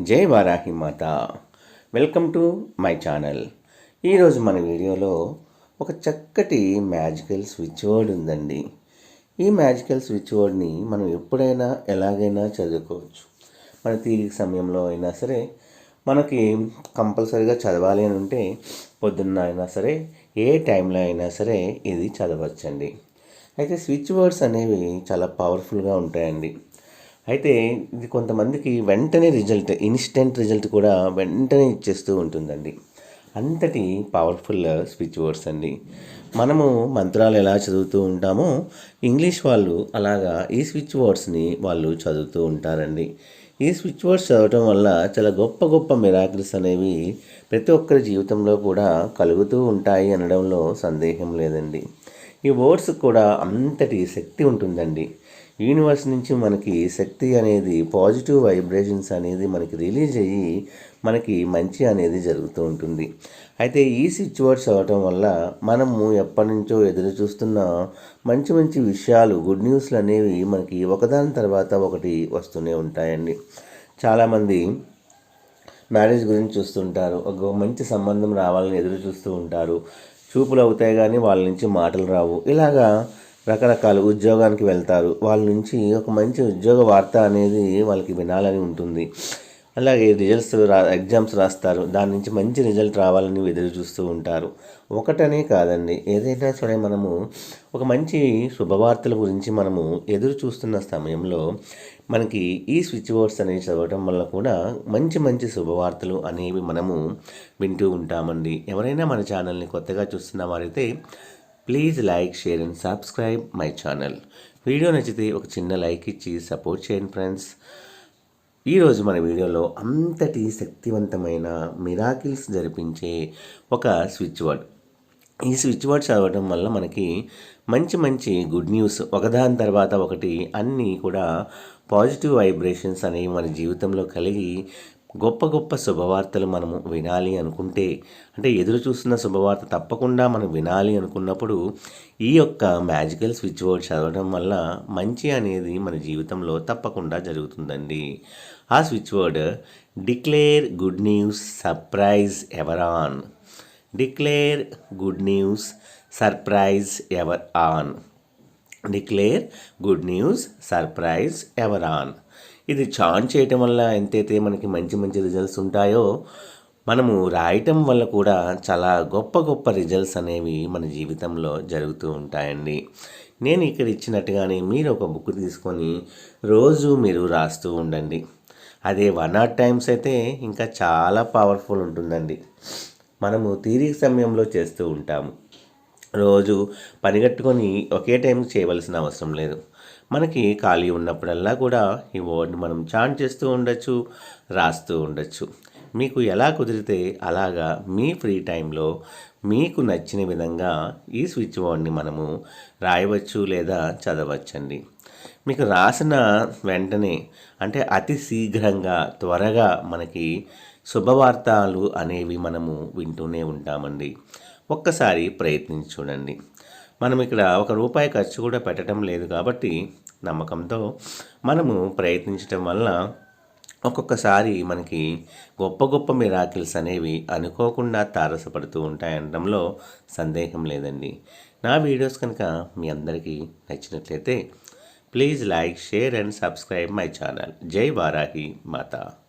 జై వారాహి మాత. Welcome to my channel. ఈరోజు మన వీడియోలో ఒక చక్కటి మ్యాజికల్ స్విచ్ బోర్డ్ ఉందండి. ఈ మ్యాజికల్ స్విచ్ బోర్డ్ని మనం ఎప్పుడైనా ఎలాగైనా చదువుకోవచ్చు. మన తీరిక సమయంలో అయినా సరే మనకి కంపల్సరీగా చదవాలి అని ఉంటే పొద్దున్న అయినా సరే ఏ టైంలో అయినా సరే ఇది చదవచ్చండి. అయితే స్విచ్ బోర్డ్స్ అనేవి చాలా పవర్ఫుల్గా ఉంటాయండి. అయితే ఇది కొంతమందికి వెంటనే రిజల్ట్ ఇన్స్టెంట్ రిజల్ట్ కూడా వెంటనే ఇచ్చేస్తూ ఉంటుందండి. అంతటి పవర్ఫుల్ స్విచ్ బోర్డ్స్ అండి. మనము మంత్రాలు ఎలా చదువుతూ ఉంటామో ఇంగ్లీష్ వాళ్ళు అలాగా ఈ స్విచ్ బోర్డ్స్ని వాళ్ళు చదువుతూ ఉంటారండి. ఈ స్విచ్ బోర్డ్స్ చదవటం వల్ల చాలా గొప్ప గొప్ప మిరాకిల్స్ అనేవి ప్రతి ఒక్కరి జీవితంలో కూడా కలుగుతూ ఉంటాయి అనడంలో సందేహం లేదండి. ఈ బోర్డ్స్ కూడా అంతటి శక్తి ఉంటుందండి. యూనివర్స్ నుంచి మనకి శక్తి అనేది పాజిటివ్ వైబ్రేషన్స్ అనేది మనకి రిలీజ్ అయ్యి మనకి మంచి అనేది జరుగుతూ ఉంటుంది. అయితే ఈ స్విచ్ వర్డ్స్ అవ్వటం వల్ల మనము ఎప్పటి నుంచో ఎదురు చూస్తున్న మంచి మంచి విషయాలు గుడ్ న్యూస్లు అనేవి మనకి ఒకదాని తర్వాత ఒకటి వస్తూనే ఉంటాయండి. చాలామంది మ్యారేజ్ గురించి చూస్తుంటారు. ఒక మంచి సంబంధం రావాలని ఎదురు చూస్తూ ఉంటారు. చూపులు అవుతాయి కానీ వాళ్ళ నుంచి మాటలు రావు. ఇలాగా రకరకాల ఉద్యోగానికి వెళ్తారు. వాళ్ళ నుంచి ఒక మంచి ఉద్యోగ వార్త అనేది వాళ్ళకి వినాలని ఉంటుంది. అలాగే రిజల్ట్స్ రా ఎగ్జామ్స్ రాస్తారు. దాని నుంచి మంచి రిజల్ట్ రావాలని ఎదురు చూస్తూ ఉంటారు. ఒకటనే కాదండి. ఏదైనా సరే మనము ఒక మంచి శుభవార్తల గురించి మనము ఎదురు చూస్తున్న సమయంలో మనకి ఈ స్విచ్ బోర్డ్స్ అనేవి చదవటం వల్ల కూడా మంచి మంచి శుభవార్తలు అనేవి మనము వింటూ ఉంటామండి. ఎవరైనా మన ఛానల్ని కొత్తగా చూస్తున్న వారైతే please like share and subscribe my channel video నచ్చితే ఒక చిన్న లైక్ ఇచ్చి సపోర్ట్ చేయండి ఫ్రెండ్స్ ఈరోజు మన వీడియోలో అంతటి శక్తివంతమైన మిరాకిల్స్ జరిపించే ఒక స్విచ్ వర్డ్ ఈ స్విచ్ వర్డ్ చదవడం వల్ల మనకి మంచి మంచి గుడ్ న్యూస్ ఒకదాని తర్వాత ఒకటి అన్నీ కూడా పాజిటివ్ వైబ్రేషన్స్ అనేవి మన జీవితంలో కలిగి గొప్ప గొప్ప శుభవార్తలు మనము వినాలి అనుకుంటే అంటే ఎదురు చూస్తున్న శుభవార్త తప్పకుండా మనం వినాలి అనుకున్నప్పుడు ఈ యొక్క మ్యాజికల్ స్విచ్ బోర్డ్ చదవడం వల్ల మంచి అనేది మన జీవితంలో తప్పకుండా జరుగుతుందండి. ఆ switch board declare good news surprise ever on declare good news surprise ever on. Declare good news surprise ever on ఇది చాన్ చేయటం వల్ల ఎంతైతే మనకి మంచి మంచి రిజల్ట్స్ ఉంటాయో మనము రాయటం వల్ల కూడా చాలా గొప్ప గొప్ప రిజల్ట్స్ అనేవి మన జీవితంలో జరుగుతూ ఉంటాయండి. నేను ఇక్కడ ఇచ్చినట్టుగానే మీరు ఒక బుక్ తీసుకొని రోజు మీరు రాస్తూ ఉండండి. అదే వన్ ఆర్ టైమ్స్ అయితే ఇంకా చాలా పవర్ఫుల్ ఉంటుందండి. మనము తీరిక సమయంలో చేస్తూ ఉంటాము. రోజు పనిగట్టుకొని ఒకే టైం చేయవలసిన అవసరం లేదు. మనకి ఖాళీ ఉన్నప్పుడల్లా కూడా ఈ వర్డ్ మనం చాంట్ చేస్తూ ఉండొచ్చు రాస్తూ ఉండొచ్చు. మీకు ఎలా కుదిరితే అలాగా మీ ఫ్రీ టైంలో మీకు నచ్చిన విధంగా ఈ స్విచ్ బోర్డ్ని మనము రాయవచ్చు లేదా చదవచ్చండి. మీకు రాసిన వెంటనే అంటే అతి శీఘ్రంగా త్వరగా మనకి శుభవార్తలు అనేవి మనము వింటూనే ఉంటామండి. ఒక్కసారి ప్రయత్నించి చూడండి. మనం ఇక్కడ ఒక రూపాయి ఖర్చు కూడా పెట్టడం లేదు కాబట్టి నమ్మకంతో మనము ప్రయత్నించడం వల్ల ఒక్కొక్కసారి మనకి గొప్ప గొప్ప మిరాకిల్స్ అనేవి అనుకోకుండా తారసపడుతూ ఉంటాయనడంలో సందేహం లేదండి. నా వీడియోస్ కనుక మీ అందరికీ నచ్చినట్లయితే please like share and subscribe my channel. జై వారాహి మాత.